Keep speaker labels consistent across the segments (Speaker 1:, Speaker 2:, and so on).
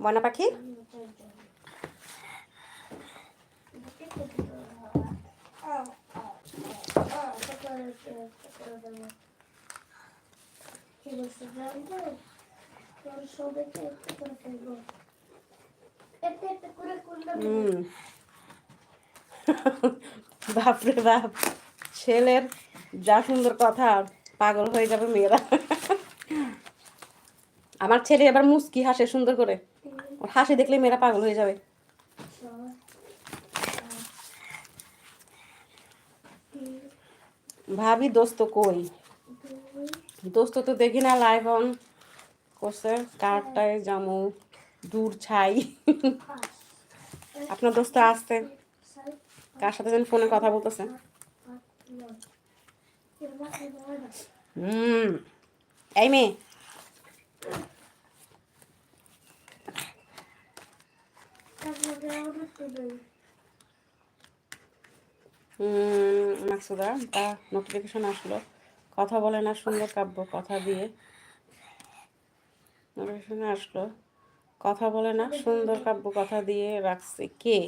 Speaker 1: ময়না পাখি? বাপরে বাপ ছেলের যা সুন্দর কথা পাগল হয়ে যাবে মেয়েরা। আমার ছেলে এবার মুস্কি হাসে সুন্দর করে। ওর হাসি দেখলে মেয়েরা পাগল হয়ে যাবে। ভাবি, দোস্ত কই? দোস্ত তো দেখি না লাইভ অন করছে। কারটায় জামু, দূর ছাই। আপনার দোস্ত আসছে। কার সাথে যেন ফোনে কথা বলতেছে? হুম। এই মেয়ে মাকসুদা, তা নোটিফিকেশন আসলো। কথা বলে না, সুন্দর কাব্য, কথা দিয়ে। নোটিফিকেশন আসলো। কথা বলে না, সুন্দর কাব্য, কথা দিয়ে রাখছে কে?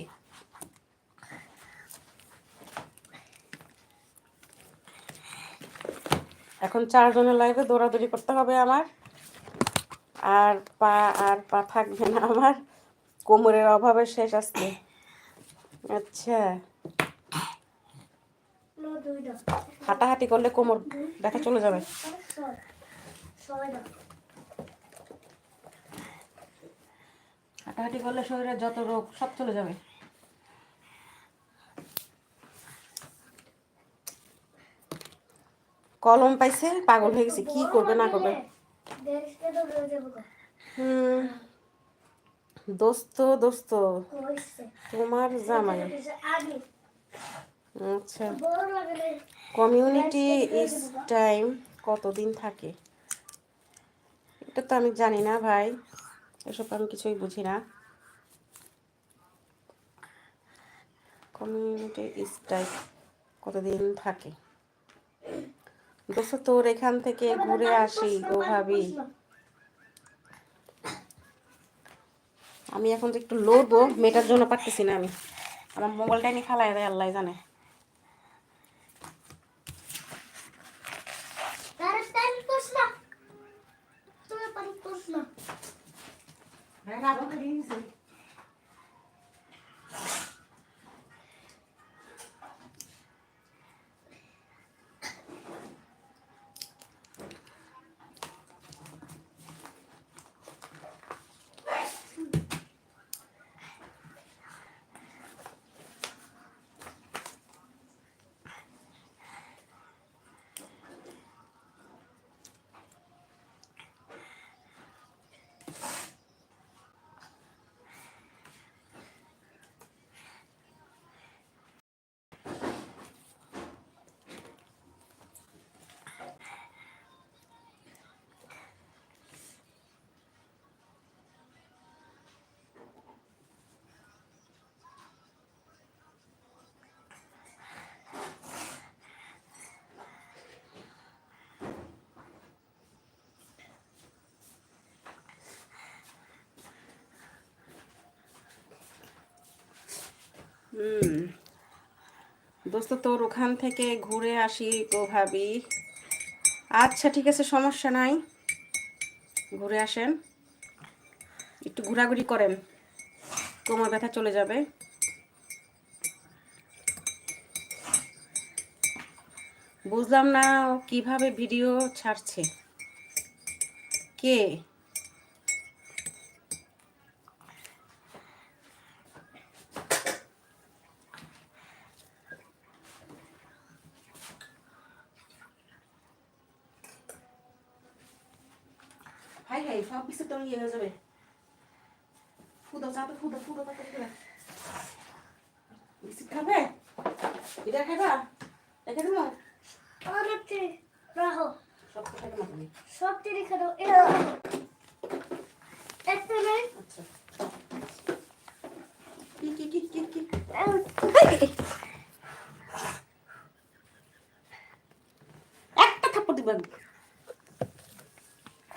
Speaker 1: এখন চারজনের লাইভে দৌড়াদৌড়ি করতে হবে আমার। আর পা আর পা থাকবে না আমার। কোমরের অভাবে শেষ আসছে আচ্ছা। হাঁটাহাঁটি করলে কোমর দেখা চলে যাবে। হাঁটাহাঁটি করলে শরীরের যত রোগ, সব চলে যাবে। কলম পাইছে, পাগল হয়ে গেছে, কি করবে, না করবে? দোস্ত দোস্ত। তোমার জামাই। আচ্ছা। কমিউনিটি ইস টাইম কতদিন থাকে? এটা তো আমি জানি না ভাই। এসব আমি কিছুই বুঝি না। কমিউনিটি ইস টাইম কতদিন থাকে? দোস্ত তোর এখান থেকে ঘুরে আসি গো ভাবি। আমি এখন যে একটু লড়বো মেয়েটার জন্য পারতেছি না আমি। আমার মোবাইলটা নিয়ে খালাই দেয় আল্লাহ জানে। হুম। দোস্ত, তোর ওখান থেকে ঘুরে আসি গো ভাবি। আচ্ছা ঠিক আছে, সমস্যা নাই। ঘুরে আসেন। একটু ঘোরাঘুরি করেন। কোমর ব্যথা চলে যাবে। বুঝলাম না কীভাবে ভিডিও ছাড়ছে। কে? হাই হাই সব কিছু তো ইয়ে হয়ে যাবে ফুদো চাপে ফুদো ফুদো তাতে ফুদো বিস্কুট খাবে এটা খাবা রেখে দেবো
Speaker 2: রাখো
Speaker 1: সব তো খাইতে মাথায়
Speaker 2: সব রেখে দাও এটা একটা নেই
Speaker 1: আচ্ছা কি কি কি কি কি